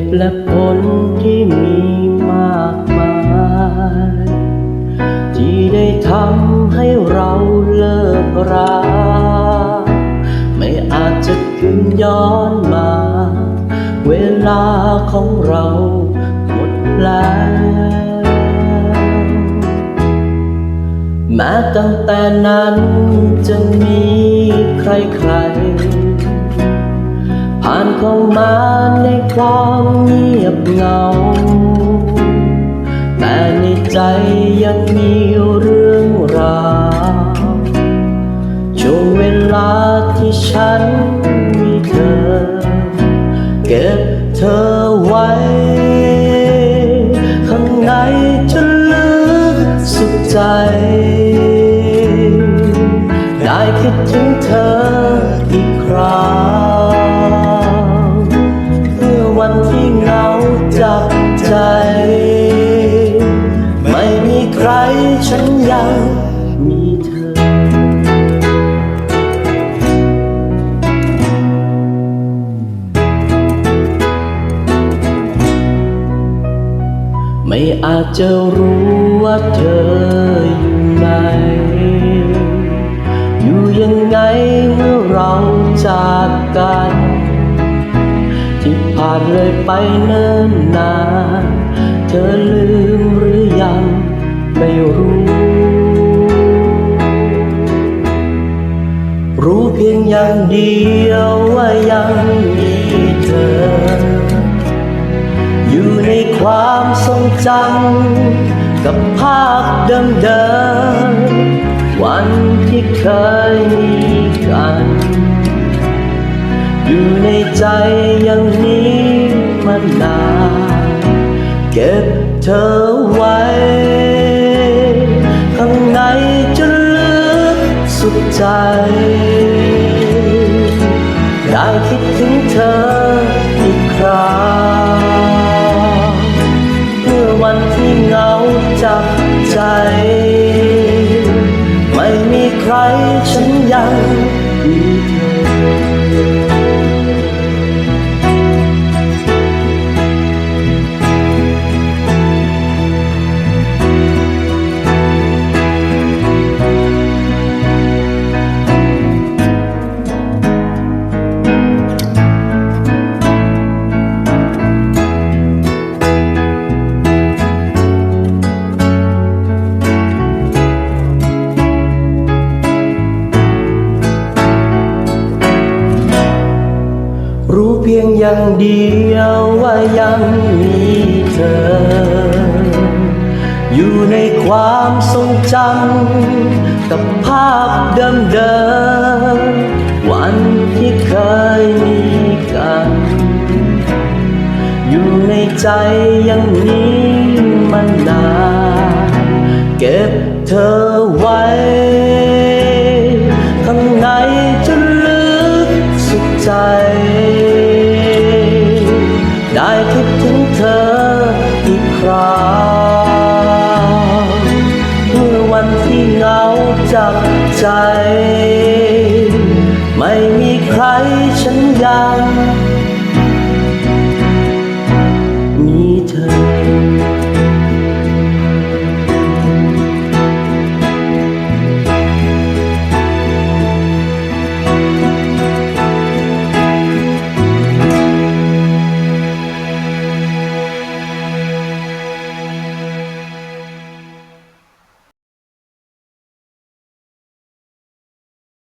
ตุและผลที่มีมากมาย ที่ได้ทำให้เราเลิกราไม่อาจจะคืนย้อนมา เวลาของเราหมดแล้วแม้ตั้งแต่นั้นจะมีใครใคร ผ่านเข้ามาในความเงียบเหงา แต่ในใจยังมีเรื่องราวช่วงเวลาที่ฉันมีเธอ เก็บเธอไว้ ข้างในจนลึกสุดใจ ได้คิดถึง งาจับใจ ไม่มีใครฉันยังมีเธอ ไม่อาจจะรู้ว่าเธออยู่ไหน อยู่ยังไงเมื่อเราจากกัน ผ่านเลยไปเนิ่นนาน เธอลืมหรือยังไม่รู้ รู้เพียงอย่างเดียวว่ายังมีเธอ อยู่ในความทรงจำกับภาพเดิมๆวันที่เคยมี อยู่ในใจอย่างนี้มานานเก็บเธอไว้ ข้างในจนลึกสุดใจ ได้คิดถึงเธออีกคราเมื่อวันที่เหงาจับใจ ไม่มีใครฉันยัง อย่างเดียวว่ายังมีเธอ อยู่ในความทรงจำกับภาพเดิมๆวันที่เคยมีกัน อยู่ในใจย่างนี้มานาน เก็บเธอไว้ จับใจ ไม่มีใครฉันยัง